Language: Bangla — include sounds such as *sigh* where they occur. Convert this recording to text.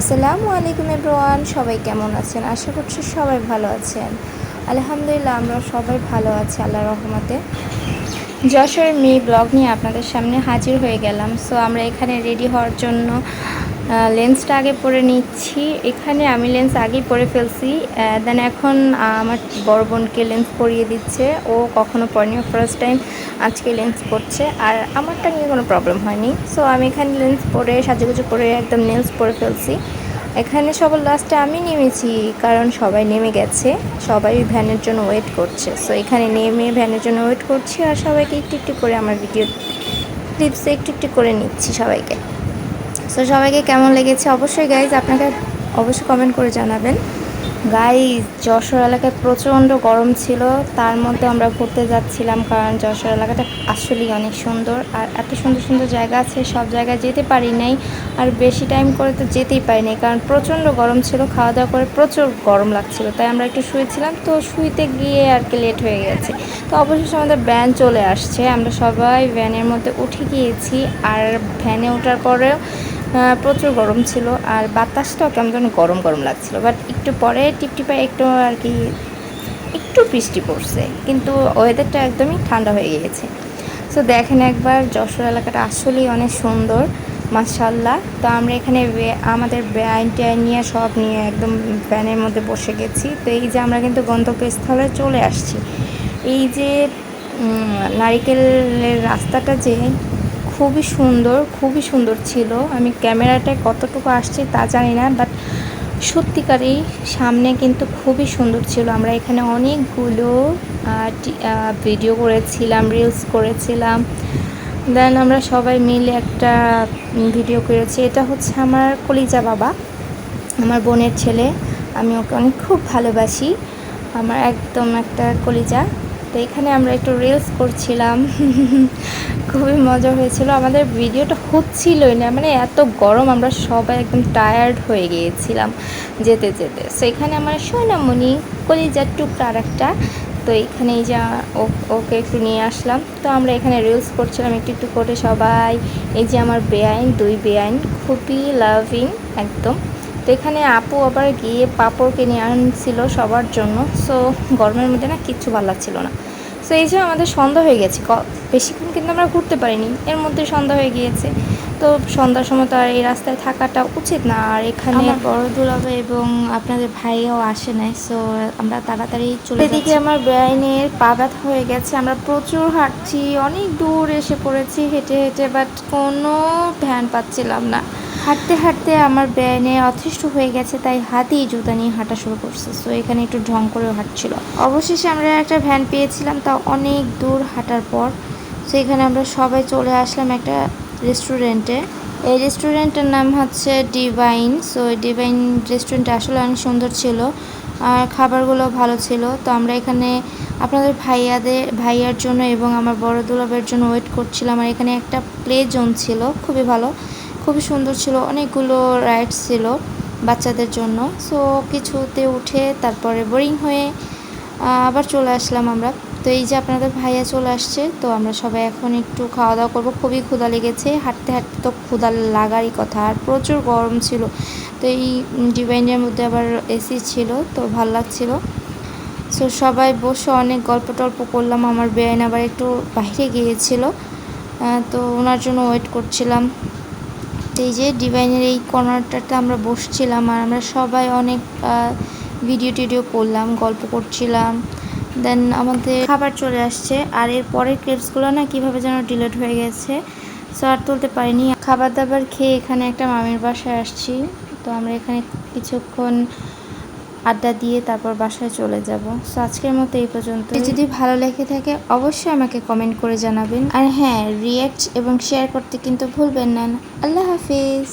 আসসালামু আলাইকুম এভরিওয়ান, সবাই কেমন আছেন? আশা করছি সবাই ভালো আছেন। আলহামদুলিল্লাহ আমরা সবাই ভালো আছি আল্লাহ রহমতে। যশোর মেয়ে ব্লগ নিয়ে আপনাদের সামনে হাজির হয়ে গেলাম। সো আমরা এখানে রেডি হওয়ার জন্য লেন্সটা আগে পরে নিচ্ছি। এখানে আমি লেন্স আগেই পরে ফেলছি। দেন এখন আমার বড় বোনকে লেন্স পরিয়ে দিচ্ছে। ও কখনো পরেনি ফার্স্ট টাইম আজকে লেন্স পরছে। আর আমারটা নিয়ে কোনো প্রবলেম হয়নি। সো আমি এখানে লেন্স পরে, সাজুগুজু করে একদম লেন্স পরে ফেলছি। এখানে সবার লাস্টে আমি নেমেছি, কারণ সবাই নেমে গেছে। সবাই ভ্যানের জন্য ওয়েট করছে। সো এখানে নেমে ভ্যানের জন্য ওয়েট করছি আর সবাইকে একটু একটু করে আমার ভিডিও ক্লিপসে একটু একটু করে নিচ্ছি সবাইকে। সো সবাইকে কেমন লেগেছে? অবশ্যই গাইজ আপনাকে অবশ্যই কমেন্ট করে জানাবেন। গাইজ যশোর এলাকায় প্রচণ্ড গরম ছিল। তার মধ্যে আমরা ঘুরতে যাচ্ছিলাম কারণ যশোর এলাকাটা আসলেই অনেক সুন্দর। আর এত সুন্দর সুন্দর জায়গা আছে, সব জায়গায় যেতে পারি নাই। আর বেশি টাইম করে তো যেতেই পারি কারণ প্রচণ্ড গরম ছিল। খাওয়া দাওয়া করে প্রচুর গরম লাগছিল। তাই আমরা একটু শুয়েছিলাম। তো শুইতে গিয়ে আর কি লেট হয়ে গেছে। তো অবশেষে আমাদের ভ্যান চলে আসছে। আমরা সবাই ভ্যানের মধ্যে উঠে গিয়েছি। আর ভ্যানে ওঠার পরেও প্রচুর গরম ছিল আর বাতাসটাও কেমন যেন গরম গরম লাগছিল। বাট একটু পরে টিপটিপায় একটু আর কি একটু বৃষ্টি পড়ছে, কিন্তু ওয়েদারটা একদমই ঠান্ডা হয়ে গিয়েছে। সো দেখেন একবার যশোর এলাকাটা আসলেই অনেক সুন্দর মাসাল্লাহ তো আমরা এখানে আমাদের ব্যান ট্যান নিয়ে সব নিয়ে একদম ভ্যানের মধ্যে বসে গেছি। তো এই যে আমরা কিন্তু গন্তব্যস্থলে চলে আসছি। এই যে নারিকেলের রাস্তাটা যে খুবই সুন্দর খুবই সুন্দর ছিল। আমি ক্যামেরাটায় কতটুকু আসছে তা জানি না বাট সত্যিকারই সামনে কিন্তু খুবই সুন্দর ছিল। আমরা এখানে অনেকগুলো ভিডিও করেছিলাম রিলস করেছিলাম। দেন আমরা সবাই মিলে একটা ভিডিও করেছি। এটা হচ্ছে আমার কলিজা বাবা, আমার বোনের ছেলে। আমি ওকে অনেক খুব ভালোবাসি, আমার একদম একটা কলিজা। তো এখানে আমরা একটু রিলস করছিলাম। *laughs* খুবই মজা হয়েছিল। আমাদের ভিডিওটা হচ্ছিলই না মানে এত গরম আমরা সবাই একদম টায়ার্ড হয়ে গিয়েছিলাম যেতে যেতে। সো এখানে আমার সোনামণি কলিজার টুকরা একটা তো এখানে এই যে ওকে একটু নিয়ে আসলাম। তো আমরা এখানে রিলস করছিলাম একটু একটু করে সবাই। এই যে আমার বেআইন, দুই বেআইন, খুবই লাভিং একদম। তো এখানে আপু আবার গিয়ে পাপড় কিনে আনছিল সবার জন্য। সো গরমের মধ্যে না কিচ্ছু ভালো লাগছিল না। সো এই যে আমাদের সন্ধ্যা হয়ে গেছে। বেশিক্ষণ কিন্তু আমরা ঘুরতে পারিনি। এর মধ্যে সন্ধ্যা হয়ে গিয়েছে। তো সন্ধ্যার সময় তো আর এই রাস্তায় থাকাটা উচিত না। আর এখানে বড় দুলাবে এবং আপনাদের ভাইও আসে নাই সো আমরা তাড়াতাড়ি চলে এদিকে আমার বেআইনের পা ব্যথা হয়ে গেছে। আমরা প্রচুর হাঁটছি অনেক দূর এসে পড়েছি হেঁটে হেঁটে বাট কোনো ভ্যান পাচ্ছিলাম না। হাঁটতে হাঁটতে আমার ব্যানে অথেষ্ট হয়ে গেছে, তাই হাতেই জুতা নিয়ে হাঁটা শুরু করছে। সো এখানে একটু ঢং করেও হাঁটছিল। অবশেষে আমরা একটা ভ্যান পেয়েছিলাম, তা অনেক দূর হাঁটার পর সো এখানে আমরা সবাই চলে আসলাম একটা রেস্টুরেন্টে এই রেস্টুরেন্টের নাম হচ্ছে ডিভাইন সো ডিভাইন রেস্টুরেন্টটা আসলে অনেক সুন্দর ছিল, আর খাবারগুলো ভালো ছিল। তো আমরা এখানে আপনাদের ভাইয়াদের, ভাইয়ার জন্য এবং আমার বড় দুলাবের জন্য ওয়েট করছিলাম, আর এখানে একটা প্লে জোন ছিল, খুবই ভালো। খুবই সুন্দর ছিল, অনেকগুলো রাইডস ছিল বাচ্চাদের জন্য। সো কিছুতে উঠে তারপরে বোরিং হয়ে আবার চলে আসলাম আমরা। তো এই যে আপনাদের ভাইয়া চলে আসছে, তো আমরা সবাই এখন একটু খাওয়া দাওয়া করব। খুবই ক্ষুধা লেগেছে, হাঁটতে হাঁটতে তো ক্ষুধা লাগারই কথা, আর প্রচুর গরম ছিল। তো এই ডিভাইনের মধ্যে আবার এসি ছিল, তো ভালো লাগছিল। সো সবাই বসে অনেক গল্প টল্প করলাম, আমার বেআইন আবার একটু বাইরে গিয়েছিল। তো ওনার জন্য ওয়েট করছিলাম। এই যে ডিভাইনের এই কর্নারটাতে আমরা বসছিলাম আর আমরা সবাই অনেক ভিডিও টিডিও করলাম, গল্প করছিলাম। দেন আমাদের খাবার চলে আসছে আর এর পরের ক্লিপসগুলো না কীভাবে যেন ডিলেট হয়ে গেছে। সো আর তুলতে পারিনি। খাবার দাবার খেয়ে এখানে একটা মামির বাসায় আসছি। তো আমরা এখানে কিছুক্ষণ আড্ডা দিয়ে তারপর বাসায় চলে যাব। সো আজকের মতো এই পর্যন্ত। যদি ভালো লেগে থাকে, অবশ্যই আমাকে কমেন্ট করে জানাবেন। আর হ্যাঁ রিয়াক্ট এবং শেয়ার করতে কিন্তু ভুলবেন না। আল্লাহ হাফিজ।